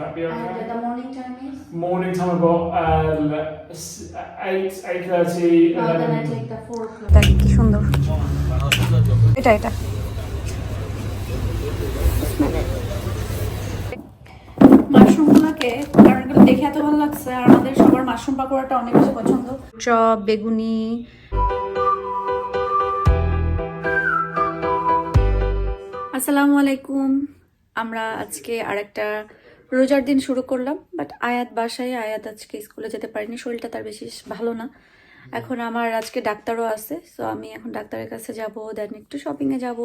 that be okay? And the morning time is? Morning time got uh, s- eight, eight thirty, No, then I take the four o'clock. দেখ কি সুন্দর এটা এটা মাশরুমগুলোকে কারণ দেখে এত ভালো লাগছে আর আমাদের সবার মাশরুম পাকোড়াটা অনেক বেশি পছন্দ চপ বেগুনি আসসালামু আলাইকুম আমরা আজকে আরেকটা রোজার দিন শুরু করলাম বাট আয়াত বাসায়, আয়াত আজকে স্কুলে যেতে পারিনি, শরীরটা তার বেশি ভালো না। এখন আমার আজকে ডাক্তারও আছে সো আমি এখন ডাক্তারের কাছে যাব দেন একটু শপিংয়ে যাব।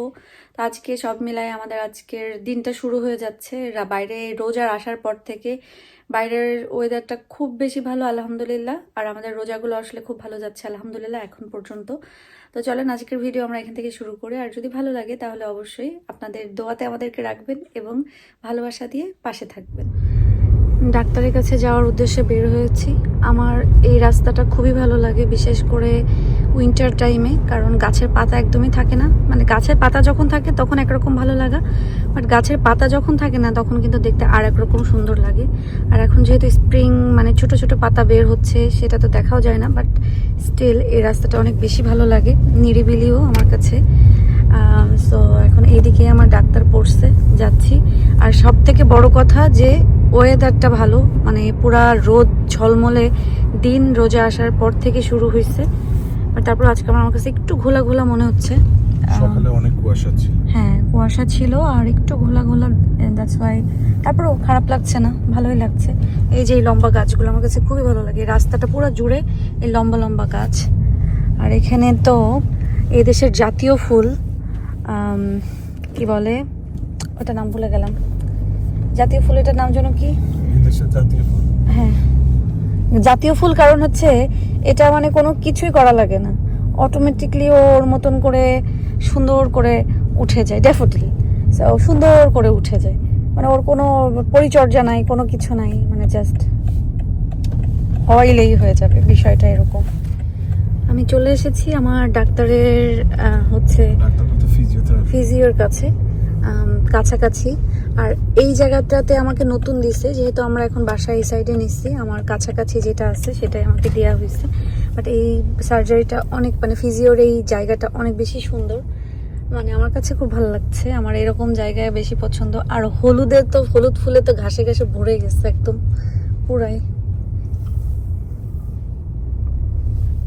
তো আজকে সব মিলাই আমাদের আজকের দিনটা শুরু হয়ে যাচ্ছে বাইরে রোজার আসার পর থেকে। বাইরের ওয়েদারটা খুব বেশি ভালো, আলহামদুলিল্লাহ। আর আমাদের রোজাগুলো আসলে খুব ভালো যাচ্ছে, আলহামদুলিল্লাহ, এখন পর্যন্ত। তো চলেন, আজকের ভিডিও আমরা এখান থেকে শুরু করি। আর যদি ভালো লাগে, তাহলে অবশ্যই আপনাদের দোয়াতে আমাদেরকে রাখবেন এবং ভালোবাসা দিয়ে পাশে থাকবেন। ডাক্তারের কাছে যাওয়ার উদ্দেশ্যে বের হয়েছি। আমার এই রাস্তাটা খুবই ভালো লাগে, বিশেষ করে উইন্টার টাইমে কারণ গাছের পাতা একদমই থাকে না। মানে গাছের পাতা যখন থাকে, তখন একরকম ভালো লাগা। বাট গাছের পাতা যখন থাকে না, তখন কিন্তু দেখতে আর একরকম সুন্দর লাগে। আর এখন যেহেতু স্প্রিং মানে ছোট ছোট পাতা বের হচ্ছে, সেটা তো দেখাও যায় না। বাট স্টিল এই রাস্তাটা অনেক বেশি ভালো লাগে। নিরিবিলিও আমার কাছে। সো এখন এইদিকে আমার ডাক্তার পড়ছে যাচ্ছি। আর সব থেকে বড় কথা যে ওয়েদারটা ভালো মানে পুরা রোদ ঝলমলে দিন রোজা আসার পর থেকে শুরু হয়েছে আর তারপর আজকে আমার কাছে একটু ঘোলা ঘোলা মনে হচ্ছে। সকালে অনেক কুয়াশা ছিল। হ্যাঁ কুয়াশা ছিল আর একটু ঘোলা ঘোলা দ্যাটস ওয়াই তারপরেও খারাপ লাগছে না ভালোই লাগছে। এই যে এই লম্বা গাছগুলো আমার কাছে খুবই ভালো লাগে। রাস্তাটা পুরো জুড়ে এই লম্বা লম্বা গাছ। আর এখানে তো এই দেশের জাতীয় ফুল কি বলে? ওটা নাম ভুলে গেলাম। জাতীয় ফুল এটার নাম যেন কি? হ্যাঁ। জাতীয় ফুল কারণ হচ্ছে এটা মানে কোনো কিছুই করা লাগে না। অটোমেটিকলি ওর মতন করে সুন্দর করে উঠে যায় ডেফোটিল সুন্দর করে উঠে যায়। মানে ওর কোনো পরিচর্যা নাই কোনো কিছু নাই মানে জাস্ট অয়েলেই হয়ে যাবে বিষয়টা এরকম। আমি চলে এসেছি আমার ডাক্তারের হচ্ছে ফিজিওর কাছে কাছাকাছি। আর এই জায়গাটাতে আমাকে নতুন দিছে যেহেতু আমরা এখন বাসা এই সাইডে নিচ্ছি আমার কাছাকাছি যেটা আছে সেটাই আমাকে দেওয়া হয়েছে। বাট এই সার্জারিটা অনেক মানে ফিজিওর এই জায়গাটা অনেক বেশি সুন্দর। মানে আমার কাছে খুব ভালো লাগছে আমার এরকম জায়গায় বেশি পছন্দ। আর হলুদের তো হলুদ ফুলে তো ঘাসে ঘাসে ভরে গেছে একদম পুরাই।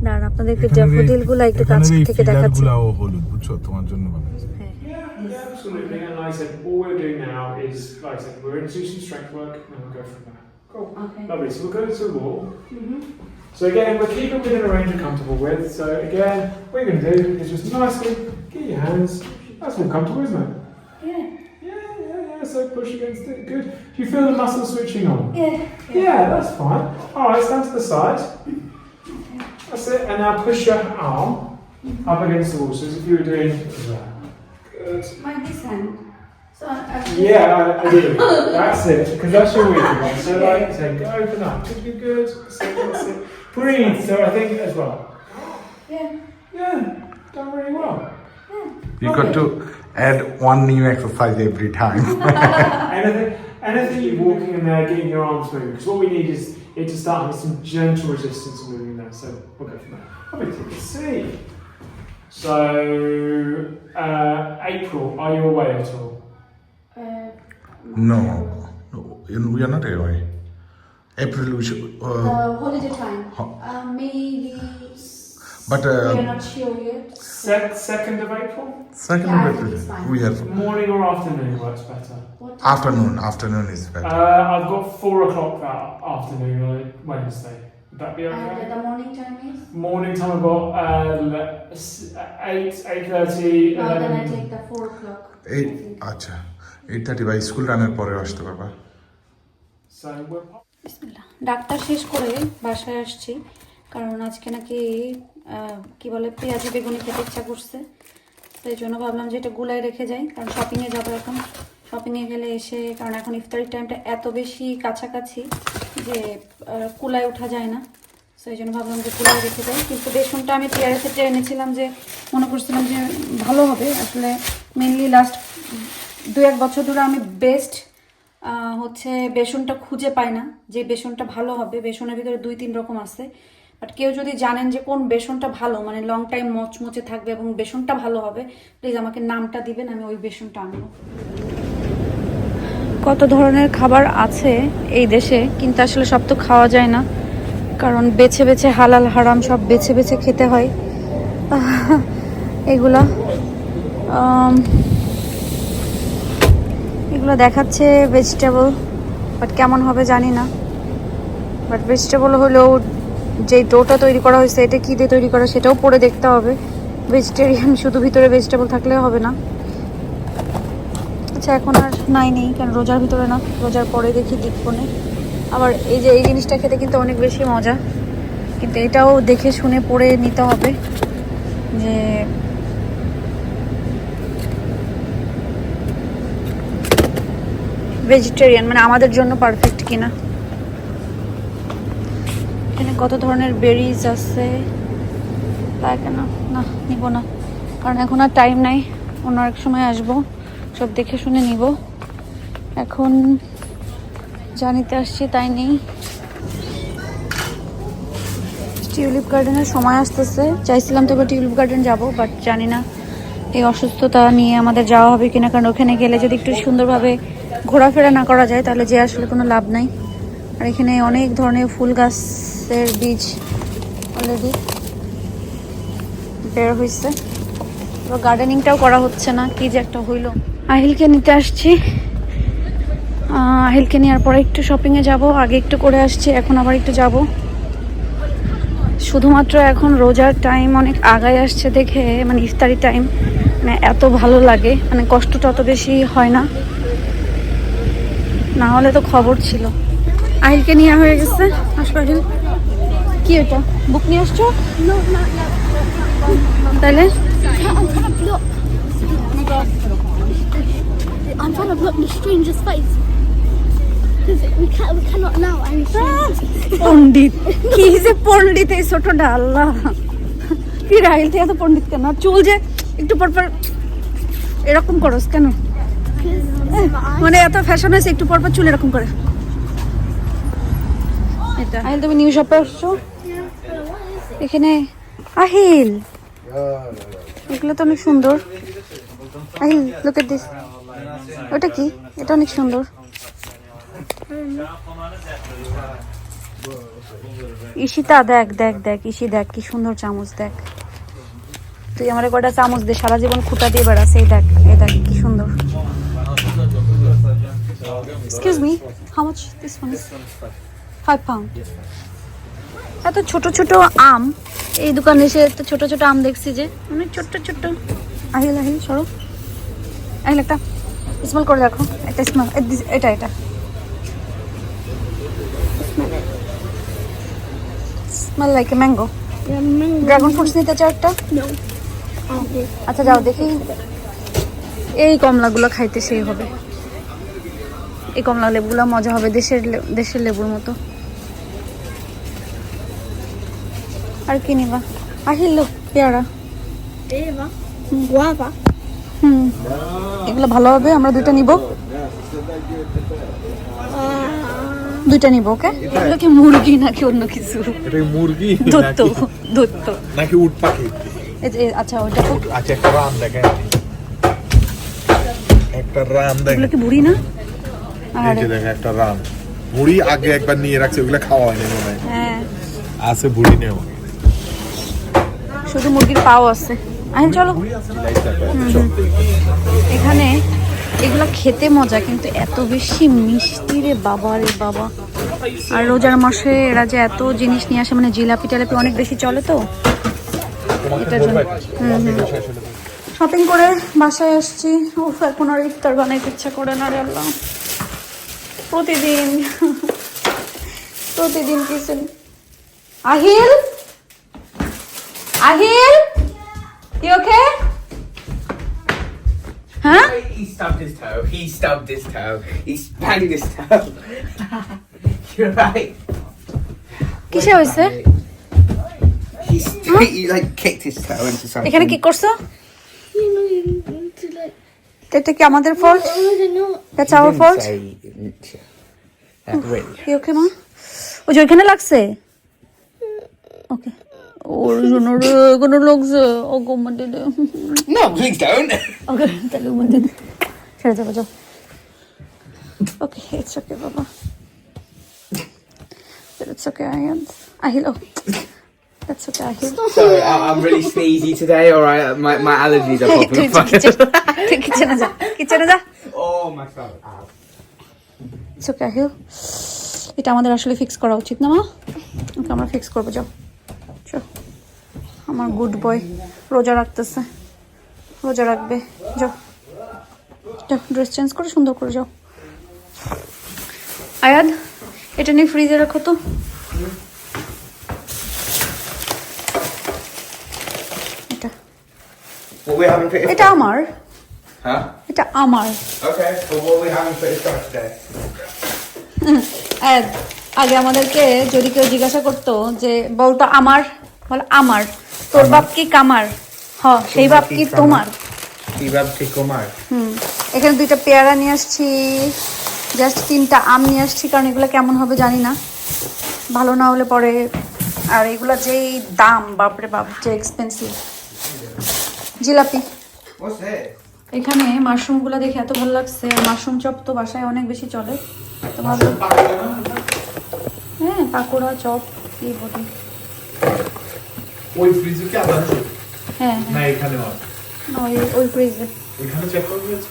দাঁড়ান আপনাদেরকে ড্যাফোডিলগুলো একটু কাছ থেকে দেখাচ্ছি। হলুদ বুঝছ? তোমার জন্য absolutely. And like I said, all we're doing now is, like I said, we're going to do some strength work and we'll go from there. Cool. Okay. Lovely. So we'll go to the wall. Mm-hmm. So again, we're keeping it within a range you're comfortable with. So again, what you're going to do is just nicely get your hands. That's more comfortable, isn't it? Yeah. Yeah, yeah, yeah. So push against it. Good. Do you feel the muscle switching on? Yeah. Yeah, that's fine. All right, stand to the side. That's it. And now push your arm up against the wall. So as if you were doing that. Good. My this hand. So I, I Yeah, I, I do. That's it. Because that's your weaker one. So like, say, go open up. Good, good, good. That's it, that's it. Breathe. So I think as well. Yeah. Yeah, done really well. You got to add one new exercise every time. anything, anything you're walking in there, getting your arms moving. Because what we need is it to start having some gentle resistance moving there. So we'll go from there. Probably take a seat. So, uh, April, are you away at all? Uh, no, no, you- we are not away. April, we should, the uh, holiday time. Ho- Uh, maybe. but we are uh, not sure yet. Sec- second of April? second Yeah, I of think it's April, fine. we are Morning or afternoon works better. What afternoon. Afternoon is Uh, better. I've got four o'clock that afternoon on Wednesday. Would that be okay? And the morning time is? Morning time I've got uh, le- s- eight, eight thirty, then I take the four o'clock. এই আচ্ছা eight thirty বা school রানের পরে আসতে পারবা So we're বিসমিল্লাহ। Doctor শেষ করে বাসায় আসছি কারণ আজকে নাকি কি বলে পেঁয়াজি বেগুনি খেতে ইচ্ছা করছে সেই জন্য ভাবলাম যে এটা গুলাই রেখে যাই কারণ শপিংয়ে যাব এখন শপিংয়ে গেলে এসে কারণ এখন ইফতারির টাইমটা এত বেশি কাছাকাছি যে কুলায় ওঠা যায় না। সেই জন্য ভাবলাম যে কুলায় রেখে যাই কিন্তু বেসনটা আমি পেয়ারের ক্ষেত্রে এনেছিলাম যে, মনে করছিলাম যে ভালো হবে। আসলে মেনলি লাস্ট দু এক বছর ধরে আমি বেস্ট হচ্ছে বেসনটা খুঁজে পাই না যে বেসনটা ভালো হবে। বেসনের ভিতরে দুই তিন রকম আছে। বাট কেউ যদি জানেন যে কোন বেসনটা ভালো মানে লং টাইম মচমচে থাকবে এবং বেসনটা ভালো হবে প্লিজ আমাকে নামটা দিবেন, আমি ওই বেসনটা আনব। কত ধরনের খাবার আছে এই দেশে, কিন্তু আসলে সব তো খাওয়া যায় না। কারণ বেছে বেছে হালাল, হারাম সব বেছে বেছে খেতে হয়। এগুলা এগুলো দেখাচ্ছে ভেজিটেবল বাট কেমন হবে জানি না। বাট ভেজিটেবল হলেও যে ডোটা তৈরি করা হয়েছে, এটা কী দিয়ে তৈরি করা সেটাও পরে দেখতে হবে। ভেজিটেরিয়ান শুধু ভিতরে ভেজিটেবল থাকলে হবে না। আচ্ছা এখন আর নাই নেই, কারণ রোজার ভিতরে না, রোজার পরে দেখি না আবার এই যে এই জিনিসটা খেতে কিন্তু অনেক বেশি মজা। কিন্তু এটাও দেখে শুনে পড়ে নিতে হবে যে ভেজিটেরিয়ান মানে আমাদের জন্য পারফেক্ট কিনা। এখানে কত ধরনের বেরিজ আছে? তাই কেন না নিব না। কারণ এখন আর টাইম নাই, অন্য এক সময় আসব। সব দেখে শুনে নিব। এখন জানিতে আসছি তাই নেই। টিউলিপ গার্ডেনের সময় আসতেছে। চাইছিলাম তবে টিউলিপ গার্ডেন যাব, বাট জানি না এই অসুস্থতা নিয়ে আমাদের যাওয়া হবে কিনা, কারণ ওখানে গেলে যদি একটু সুন্দরভাবে ঘোরাফেরা না করা যায়, তাহলে যে আসলে কোনো লাভ নাই। আর এখানে অনেক ধরনের ফুল গাছের বীজ অলরেডি বের হয়েছে গার্ডেনিংটাও করা হচ্ছে না, কি যে একটা হইল। আহিলকে নিতে আসছি। আহিলকে নেওয়ার পরে একটু শপিংয়ে যাব আগে একটু করে আসছি এখন আবার একটু যাব। শুধুমাত্র এখন রোজার টাইম অনেক আগায় আসছে দেখে মানে ইফতারি টাইম মানে এত ভালো লাগে মানে কষ্টটা অত বেশি হয় না। না হলে তো খবর ছিল। আহিলকে নেওয়া হয়ে গেছে আহিল। কি এটা? বুক নিয়ে আসছো. তাইলে? I'm trying to block. The stranger's face. Because we we cannot allow any strangers. পণ্ডিত কি যে পণ্ডিত এই ছোটটা আল্লাহ কি রাহিল তুই এত পণ্ডিত কেন চুল যে একটু পর পর এরকম করস কেন মানে এত ফ্যাশন হয়েছে একটু পর পর চুল এরকম করে এটা আহিল তুমি নিউ শপে আসছো? এখানে আহিল। এগুলো তো অনেক সুন্দর। আহিল লোক এট দিস ওটা কি? এটা অনেক সুন্দর। ঈশিতা দেখ দেখ দেখ ঈশি দেখ, কি সুন্দর চামচ, দেখ। তুই আমার কটা চামচ দে, সারা জীবন খুঁটা দিয়ে বেড়াস, এই দেখ এই দেখ, কি সুন্দর। Excuse me how much this one is pound এত ছোট ছোট আম, এই দোকানে এসে এত ছোট ছোট আম দেখছি যে, অনেক ছোট্ট ছোট্ট। আহিল আহিল, সরো। আহিল একটা। স্মেল করে দেখো এটা স্মেল এটা এটা। Smell like a mango dragon fruits নিতে চাও একটা? আচ্ছা যাও দেখি। এই কমলাগুলো খাইতে সেই হবে। এই কমলা লেবুগুলো মজা হবে দেশের দেশের লেবুর মতো। আর কি নিবা? আহিল পেয়ারা. হুম। এগুলো ভালো হবে আমরা দুইটা নিব। দুইটা নিব ওকে? এগুলো কি মুরগি নাকি অন্য কিছু? এটা মুরগি দত্ত দত্ত নাকি উট পাখি? এই যে আচ্ছা ওইটা তো। আচ্ছা একটা রাম দেখেন একটা রাম দেখেন এগুলো কি বুড়ি না? এই যে দেখেন একটা রাম। বুড়ি আগে একবার নিয়ে রাখছে ওগুলো খাওয়া হয়নি মনে হয়। হ্যাঁ। আছে বুড়ি নেও শুধু মুরগির পাও আছে। আহিল চলো। এখানে এগুলো খেতে মজা কিন্তু এত বেশি মিষ্টি রে বাবা রে বাবা। আর রোজার মাসে এরা যে এত জিনিস নিয়ে আসে মানে জিলাপি টিলাপি অনেক বেশি চলে তো। এটার জন্য। শপিং করে বাসায় আসছি। উফ এখন আর ইফতার বানাইতে ইচ্ছা করে না রে আল্লাহ। প্রতিদিন প্রতিদিন কিছু Ahil? Ahil? You okay? Huh? He stubbed his toe. He stubbed his toe. He banged his toe. You're right. কিসে হয়েছে He, he like kicked his toe into something. এখানে কি করছ You you to এটা কি আমাদের fault Oh. That's our fault Say, uh. কি ওকে মা ওই যে ওইখানে লাগছে ওকে ওর জন্য রে কোনো লাগছে ও গো মধ্যে No, please don't. ওকে তাহলে মধ্যে ছেড়ে যাব যাও ওকে ইটস ওকে বাবা it's okay Ayaan Aahil oh that's okay Aahil Sorry, I- I'm really sneezy today, alright? My, my allergies are popping up. যা কিচেনে oh, my. Ow. It's okay Ahil এটা আমাদের আসলে ফিক্স করা উচিত না মা ওকে আমরা ফিক্স করব যাও আমার গুড বয় রোজা রাখতেছে। রোজা রাখবে। যাও। ড্রেস চেঞ্জ করে সুন্দর করে যাও। আয়াদ এটা নিয়ে ফ্রিজে রাখো তো। এটা। এটা আমার। এটা আমার? আয়াদ, আগে আমাদেরকে যদি কেউ জিজ্ঞাসা করতো যে বলতো আমার বল আমার। তোর বাপ কি কামার? হ সেই বাপ কি তোমার? Kebab tikomar. হুম এখানে দুইটা পেয়ারা নিয়ে আসছি। জাস্ট তিনটা আম নিয়ে আসছি কারণ এগুলো কেমন হবে জানি না। ভালো না হলে পরে। আর এগুলা যেই দাম বাপরে বাপ যে এক্সপেন্সিভ জিলাপি? এখানে মাশরুমগুলো দেখে এত ভালো লাগছে। মাশরুম চপ তো বাসায় অনেক বেশি চলে। তো ভাবলাম হ্যাঁ পাকোড়া চপ এই বলি। ওই ফ্রিজে কি আবার হ্যাঁ না এখানে আছে ওই ওই ফ্রিজে এখানে চেক করে দিয়েছে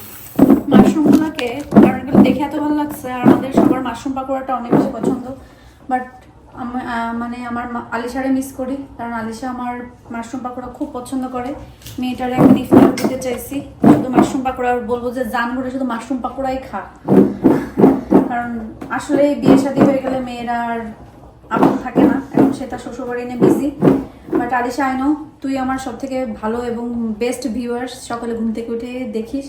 মাশরুমগুলোকে কারণ এগুলো দেখে এত ভালো লাগছে আর আমাদের সবার মাশরুম পাকোড়াটা অনেক বেশি পছন্দ। বাট মানে আমার আলিশারে মিস করি কারণ আলিশা আমার মাশরুম পাকোড়া খুব পছন্দ করে। মেয়েটার এখন ইফতার দিতে চাইছি শুধু মাশরুম পাকোড়া আর বলব যে জান করে শুধু মাশরুম পাকোড়াই খা। কারণ আসলে বিয়ে শাদী হয়ে গেলে মেয়েরা আর আপন থাকে না এখন সে তার শ্বশুরবাড়ি নিয়ে বিজি বাট আলিশা আইনো তুই আমার সব থেকে ভালো এবং বেস্ট ভিউয়ার্স সকালে ঘুম থেকে উঠে দেখিস।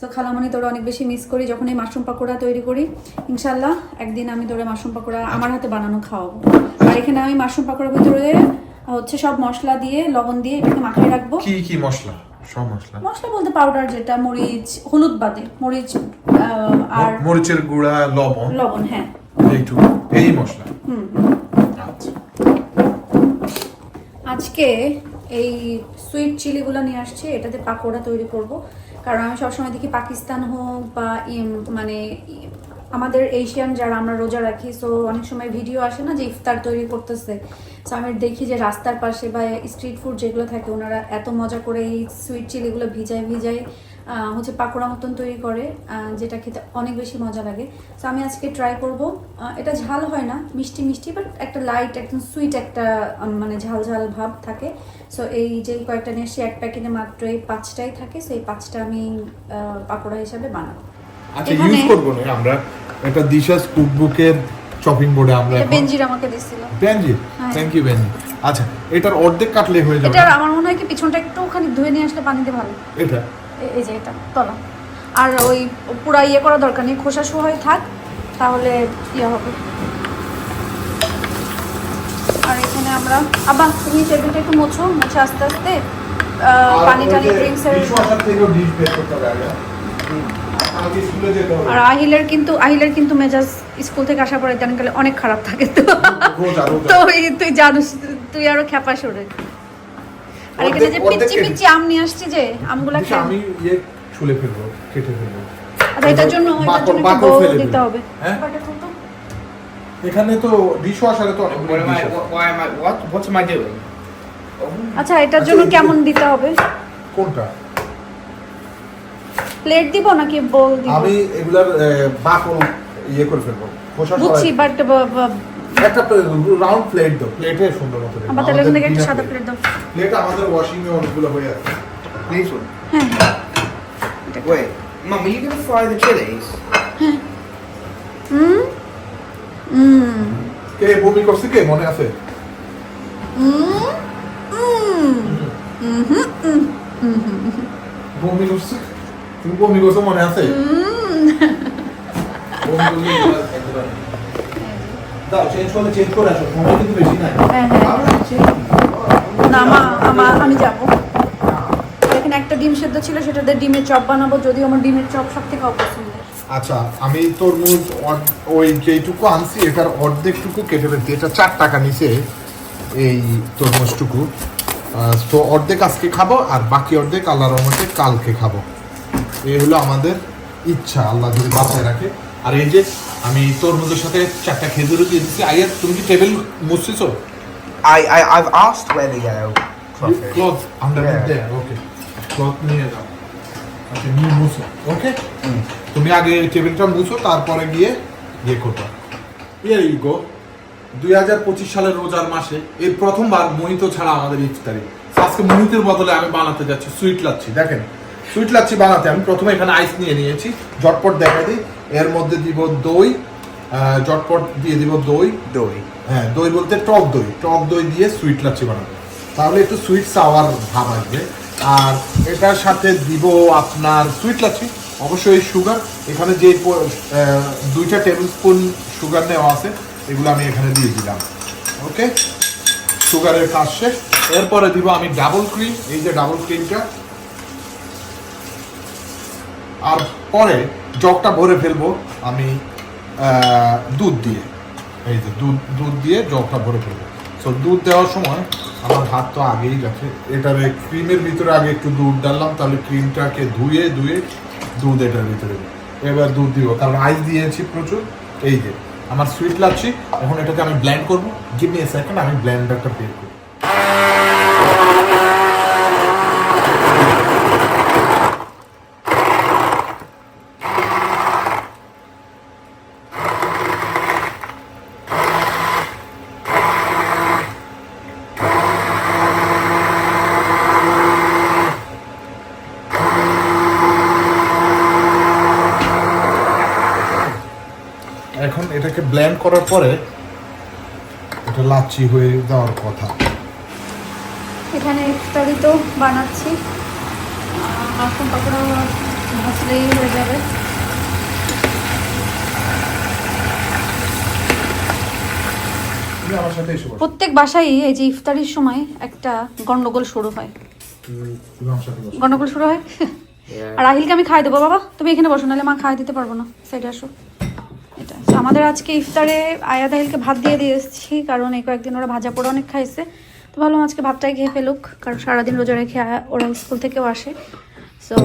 তো খালামণি তোরা অনেক বেশি মিস করি যখন এই মাশরুম পাকোড়া তৈরি করি। ইনশাল্লাহ একদিন আমি তোরা মাশরুম পাকোড়া আমার হাতে বানানো খাওয়াবো। আর এখানে আমি মাশরুম পাকোড়ার ভিতরে হচ্ছে সব মশলা দিয়ে লবণ দিয়ে এটাকে মাখিয়ে রাখব। কি কি মশলা? সব মশলা? মশলা বলতে পাউডার যেটা মরিচ হলুদ বাদে মরিচ আর মরিচের গুঁড়া লবণ? লবণ হ্যাঁ। এইটুকু এই মশলা? আচ্ছা আজকে এই সুইট চিলিগুলো নিয়ে আসছে, এটাতে পাকোড়া তৈরি করব। কারণ আমি সবসময় দেখি পাকিস্তান হোক বা মানে আমাদের এশিয়ান যারা আমরা রোজা রাখি সো অনেক সময় ভিডিও আসে না যে ইফতার তৈরি করতেছে। সো আমি দেখি যে রাস্তার পাশে বা স্ট্রিট ফুড যেগুলো থাকে, ওনারা এত মজা করে এই সুইট চিলিগুলো ভিজায় ভিজায় হচ্ছে পাকোড়া মতন তৈরি করে যেটা খেতে অনেক বেশি মজা লাগে। সো আমি আজকে ট্রাই করব। এটা ঝাল হয় না মিষ্টি মিষ্টি বাট একটা লাইট একদম সুইট একটা মানে ঝাল ঝাল ভাব থাকে। সো এই যে কয়েকটা নিয়ে এসে এক প্যাকেটে মাত্র এই পাঁচটাই থাকে সো এই পাঁচটা আমি পাকোড়া হিসাবে বানাবো। আচ্ছা ইউজ করব না আমরা একটা দিশাস কুকবুকের চপিং বোর্ডে আমরা এটা বেঞ্জির আমাকে দিছিল হ্যাঁ। থ্যাংক ইউ বেঞ্জি আচ্ছা এটার অর্ধেক কাটলে হয়ে যাবে এটার আমার মনে হয় কি পিছনটা একটুখানি ধুয়ে নিয়ে আসলে পানিতে ভালো। এটা? এই যে এটা তলা। আর ওই পুরা ইয়ে করা দরকার নেই খোসা সহায় থাক তাহলে ইয়ে হবে। আর এখানে আমরা আবার তুমি টেবিলটা একটু মোছো মুছে আস্তে আস্তে। পানি টানি যেতে হবে। আর আহিলের কিন্তু আহিলের কিন্তু মেজাজ স্কুল থেকে আসার পরে জানি গেলে অনেক খারাপ থাকে তো। তুই জানিস তুই আরও খেপা সরে আর এখানে যে পিচ্ছি পিচ্ছি আম নিয়ে আসছি যে আমগুলা খেয়ে আমি ইয়ে ছুলে ফেলব কেটে ফেলব। আচ্ছা এটার জন্য এটার জন্য বাকল দিতে হবে। হ্যাঁ? এখানে তো ডিশ ওয়াশারে তো অনেক I doing? আচ্ছা এটার আচ্ছা, জন্য কেমন দিতে হবে? কোনটা? প্লেট দিব নাকি বোল দিব? আমি এগুলার বাকল ইয়ে করে ফেলব। বুঝছি বাট একটা রাউন্ড প্লেট দাও। প্লেটে সুন্দর মতো। আবার তাহলে এখান থেকে একটা সাদা প্লেট দাও। প্লেট আমাদের ওয়াশিং এ অনেকগুলো হয়ে আছে। This one. হ্যাঁ Mum, are you gonna fry the chilies? Hmm? Hmm. কে বমি করছে কে? মনে আছে? হুম? হুম। বমি করছে? তুমি বমি করছ মনে আছে? পারবে না। দাও চেঞ্জ করলে চেঞ্জ করে আসো সময় কিন্তু বেশি নাই। হ্যাঁ হ্যাঁ. না মা আমা আমি যাব। এখানে একটা ডিম সেদ্ধ ছিল সেটাতে ডিমের চপ বানাবো যদিও আমার ডিমের চপ সব থেকে আচ্ছা আমি তরমুজ অর্ধ- ওই যেইটুকু আনছি এটার অর্ধেকটুকু কেটে ফেলছি। এটা চার টাকা নিচে এই তরমুজটুকু। তো অর্ধেক আজকে খাব আর বাকি অর্ধেক আল্লাহর রহমতে কালকে খাব। এই হলো আমাদের ইচ্ছা আল্লাহ যদি বাঁচায় রাখে। আর এই যে আমি তোর তরমুজের সাথে চারটা খেজুরও দিয়ে দিচ্ছি আইয়া তুমি কি টেবিল মুছছিছো I, I, I've asked where the yellow cloth is. Cloth under Yeah. দেয় ওকে ক্লথ নিয়ে যাও। আচ্ছা নিয়ে মুছো ওকে তুমি আগে টেবিলটা মুছো তারপরে গিয়ে ইয়ে করবা। ইয়ার ইগো দুই হাজার পঁচিশ সালের রোজার মাসে এই প্রথমবার মোহিত ছাড়া আমাদের ইফতারি। আজকে মোহিতের বদলে আমি বানাতে যাচ্ছি সুইট লাচ্ছি দেখেন। সুইট লাচ্ছি বানাতে। আমি প্রথমে এখানে আইস নিয়ে নিয়েছি। জটপট দেখা দিই। এর মধ্যে দিব দই আহ, জটপট দিয়ে দিব দই। দই। হ্যাঁ দই বলতে টক দই। টক দই দিয়ে সুইট লাচ্ছি বানাবো। তাহলে একটু সুইট সাওয়ার ভাব আসবে। আর এটার সাথে দিব আপনার সুইট লাচ্ছি অবশ্যই সুগার এখানে যে দুইটা টেবিল স্পুন সুগার নেওয়া আছে এগুলো আমি এখানে দিয়ে দিলাম। ওকে সুগারের কাজ শেষ। এরপরে দিব আমি ডাবল ক্রিম এই যে ডাবল ক্রিমটা আর পরে জগটা ভরে ফেলব আমি দুধ দিয়ে। এই যে দুধ দুধ দিয়ে জগটা ভরে ফেলব। সো দুধ দেওয়ার সময় আমার হাত তো আগেই গেছে। এটারে ক্রিমের ভিতরে আগে একটু দুধ ডাললাম, তাহলে ক্রিমটাকে ধুয়ে ধুয়ে দুধ এটার ভিতরে এবার দুধ দিব, কারণ আইস দিয়েছি প্রচুর। এই যে, আমার সুইট লাগছে, এখন এটাকে আমি ব্ল্যান্ড করব। গিভ মি সেকেন্ড আমি ব্ল্যান্ডারটা বের করি এখন এটাকে ব্লেন্ড করার পরে এটা লাচ্ছি হয়ে যাওয়ার কথা। এখানে ইফতারি তো বানাচ্ছি। মাখন পাকোড়া ভাজলেই হয়ে যাবে। প্রত্যেক বাসায় এই যে ইফতারির সময় একটা গন্ডগোল শুরু হয়। গন্ডগোল শুরু হয়? আর আহিলকে আমি খাই দেবো বাবা। তুমি এখানে বসো নাহলে মা খাই দিতে পারব না। সাইডে আসো। আমাদের আজকে ইফতারে আয়া দাহিলকে ভাত দিয়ে দিয়ে এসেছি কারণ এই কয়েকদিন ওরা ভাজা পোড়া অনেক খাইছে। তো ভাবলাম আজকে ভাতটাই খেয়ে ফেলুক কারণ সারাদিন রোজা রেখে ওরা স্কুল থেকেও আসে। সো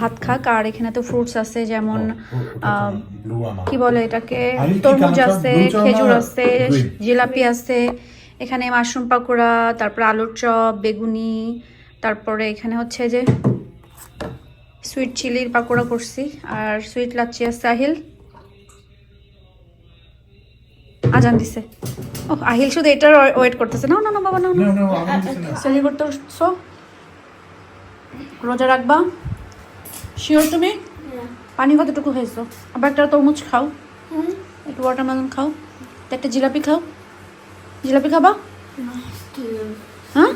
ভাত খাক আর এখানে তো ফ্রুটস আছে যেমন কি বলে এটাকে? তরমুজ আছে খেজুর আছে জিলাপি আছে এখানে মাশরুম পাকোড়া তারপর আলুর চপ বেগুনি তারপরে এখানে হচ্ছে যে সুইট চিলির পাকোড়া করছি আর সুইট লাচ্ছি আছে আহিল। আজান দিছে। ও আহিল শুধু এটার ওয়েট করতেছে। না না না। বাবা না না। সেলি করতে উঠছো রোজা রাখবা। শিওর তুমি? পানি কতটুকু খাইছো আবার একটা তরমুজ খাও। একটু ওয়াটারমেলন খাও। তো একটা জিলাপি খাও। জিলাপি খাবা? হ্যাঁ?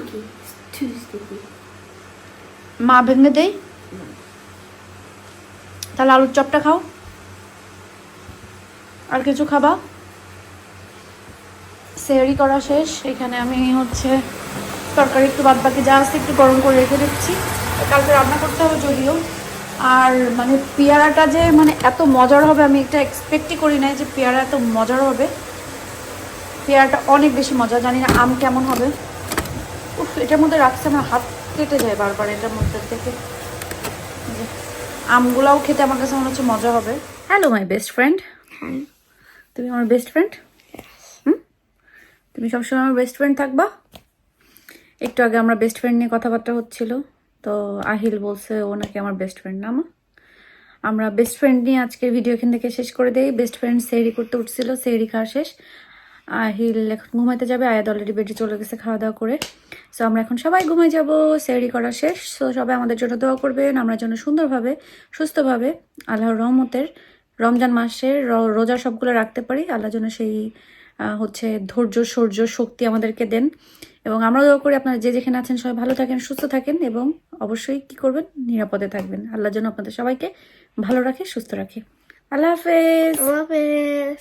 মা ভেঙে দেই তাহলে আলুর চপটা খাও। আর কিছু খাবা? সেহরি করা শেষ। এখানে আমি হচ্ছে তরকারি একটু বাদ বাকি যা আছে একটু গরম করে রেখে দিচ্ছি। কালকে রান্না করতে হবে যদিও। আর মানে পেয়ারাটা যে মানে এত মজার হবে আমি এটা এক্সপেক্টই করি নাই যে পেয়ারা এত মজার হবে। পেয়ারাটা অনেক বেশি মজা জানি না আম কেমন হবে। উফ এটার মধ্যে রাখছে আমার হাত কেটে যায় বারবার এটার মধ্যে থেকে আমগুলাও খেতে আমার কাছে মনে হচ্ছে মজা হবে। হ্যালো মাই বেস্ট ফ্রেন্ড তুমি আমার বেস্ট ফ্রেন্ড তুমি সবসময় আমার বেস্ট ফ্রেন্ড থাকবা? একটু আগে আমরা বেস্ট ফ্রেন্ড নিয়ে কথাবার্তা হচ্ছিল, তো আহিল বলছে ও নাকি আমার বেস্ট ফ্রেন্ড না আমরা বেস্ট ফ্রেন্ড নিয়ে আজকের ভিডিও এখান থেকে শেষ করে দেই। বেস্ট ফ্রেন্ড সেহরি করতে উঠছিল, সেহরি খাওয়া শেষ। আহিল এখন ঘুমাইতে যাবে, আয়াদ অলরেডি বেডে চলে গেছে খাওয়া দাওয়া করে। সো আমরা এখন সবাই ঘুমাই যাব, সেহরি করা শেষ। সো সবাই আমাদের জন্য দোয়া করবেন, আমরা যেন সুন্দরভাবে, সুস্থভাবে আল্লাহর রহমতের রমজান মাসের রোজা সবগুলো রাখতে পারি। আল্লাহ যেন সেই হচ্ছে ধৈর্য সৌর্য শক্তি আমাদেরকে দেন। এবং আমরা দোয়া করি আপনারা যে যেখানে আছেন সবাই ভালো থাকেন, সুস্থ থাকেন এবং অবশ্যই কি করবেন? নিরাপদে থাকবেন। আল্লাহ যেন আপনাদের সবাইকে ভালো রাখে, সুস্থ রাখে। আল্লাহ হাফেজ। আল্লাহ it.